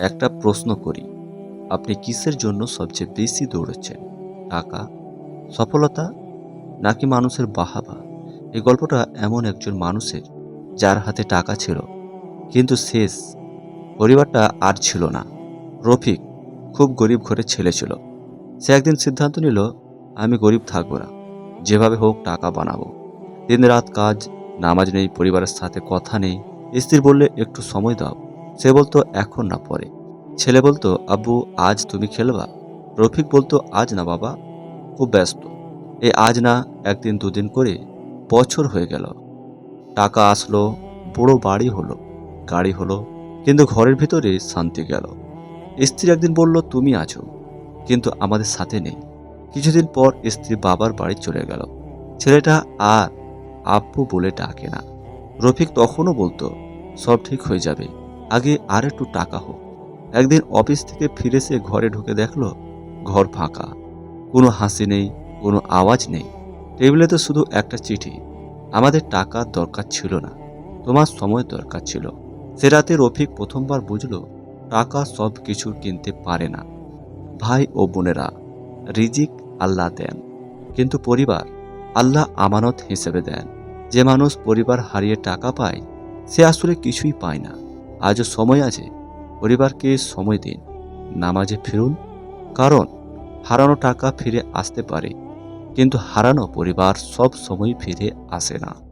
একটা প্রশ্ন করি। আপনি কিসের জন্য সবচেয়ে বেশি দৌড়চ্ছেন? টাকা? সফলতা? নাকি মানুষের বাহাবা? এই গল্পটা এমন একজন মানুষের যার হাতে টাকা ছিল, কিন্তু শেষ পরিবারটা আর ছিল না। রফিক খুব গরিব ঘরের ছেলে ছিল। সে একদিন সিদ্ধান্ত নিল, আমি গরিব থাকব না। যেভাবে হোক টাকা বানাবো। দিন রাত কাজ, নামাজ নেই, পরিবারের সাথে কথা নেই। স্ত্রী বললে, একটু সময় দাও। সে বলতো, এখন না পরে। ছেলে বলতো, আব্বু, আজ তুমি খেলবা? রফিক বলতো, আজ না বাবা। খুব ব্যস্ত। এই আজ না, একদিন দুদিন করে বছর হয়ে গেল। টাকা আসলো, বড় বাড়ি হলো, গাড়ি হলো, কিন্তু ঘরের ভিতরে শান্তি গেল। স্ত্রী একদিন বলল, তুমি আছো, কিন্তু আমাদের সাথে নেই। কিছুদিন পর স্ত্রী বাবার বাড়ি চলে গেল। ছেলেটা আর আব্বু বলে ডাকে না। রফিক তখনও বলতো, সব ঠিক হয়ে যাবে। আগে আর একটু টাকা হোক। একদিন অফিস থেকে ফিরে সে ঘরে ঢুকে দেখল ঘর ফাঁকা। কোনো হাসি নেই, কোনো আওয়াজ নেই। টেবিলে তো শুধু একটা চিঠি। আমাদের টাকার দরকার ছিল না, তোমার সময় দরকার ছিল। সে রাতে রফিক প্রথমবার বুঝল, টাকা সব কিছু কিনতে পারে না। ভাই ও বোনেরা, রিজিক আল্লাহ দেন। কিন্তু পরিবার, আল্লাহ আমানত হিসেবে দেন। যে মানুষ পরিবার হারিয়ে টাকা পায়, সে আসলে কিছুই পায় না। আজও সময় আছে, পরিবারকে সময় দিন, নামাজে ফিরুন। কারণ, হারানো টাকা ফিরে আসতে পারে, কিন্তু হারানো পরিবার সব সময় ফিরে আসে না।